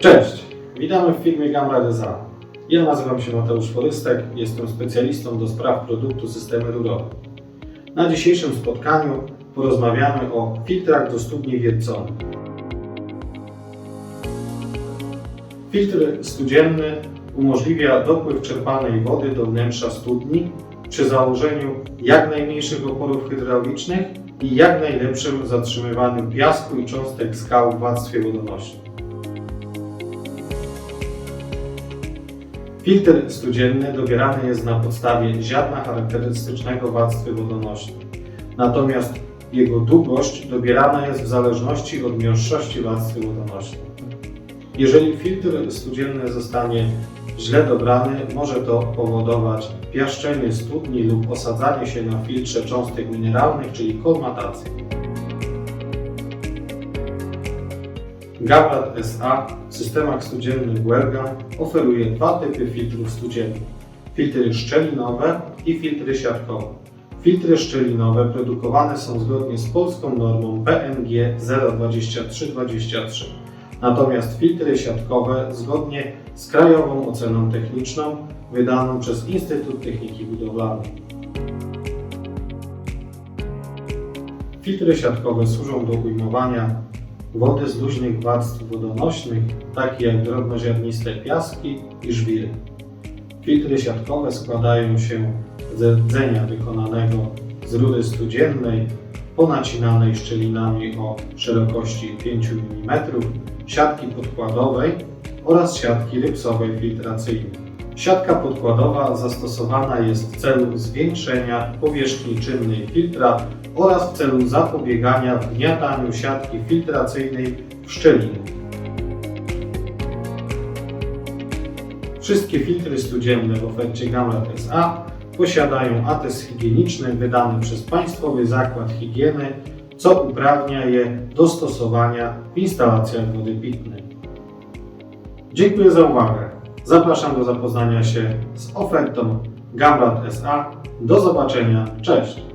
Cześć, witamy w firmie Gamra SA. Ja nazywam się Mateusz Forystek, jestem specjalistą do spraw produktu systemy rurowe. Na dzisiejszym spotkaniu porozmawiamy o filtrach do studni wierconych. Filtr studzienny umożliwia dopływ czerpanej wody do wnętrza studni przy założeniu jak najmniejszych oporów hydraulicznych i jak najlepszym zatrzymywaniu piasku i cząstek skał w warstwie wodonośnej. Filtr studzienny dobierany jest na podstawie ziarna charakterystycznego warstwy wodonośnej. Natomiast jego długość dobierana jest w zależności od miąższości warstwy wodonośnej. Jeżeli filtr studzienny zostanie źle dobrany, może to powodować piaszczenie studni lub osadzanie się na filtrze cząstek mineralnych, czyli kolmatację. Gabrat SA w systemach studziennych Guerga oferuje dwa typy filtrów studziennych. Filtry szczelinowe i filtry siatkowe. Filtry szczelinowe produkowane są zgodnie z polską normą PNG 02323. Natomiast filtry siatkowe zgodnie z krajową oceną techniczną wydaną przez Instytut Techniki Budowlanej. Filtry siatkowe służą do ujmowania wody z luźnych warstw wodonośnych, takie jak drobnoziarniste piaski i żwiry. Filtry siatkowe składają się ze rdzenia wykonanego z rury studziennej, ponacinanej szczelinami o szerokości 5 mm, siatki podkładowej oraz siatki rypsowej filtracyjnej. Siatka podkładowa zastosowana jest w celu zwiększenia powierzchni czynnej filtra oraz w celu zapobiegania wgniataniu siatki filtracyjnej w szczeliny. Wszystkie filtry studzienne w ofercie Gamrat SA posiadają atest higieniczny wydany przez Państwowy Zakład Higieny, co uprawnia je do stosowania w instalacjach wody pitnej. Dziękuję za uwagę. Zapraszam do zapoznania się z ofertą Gamrat SA. Do zobaczenia. Cześć!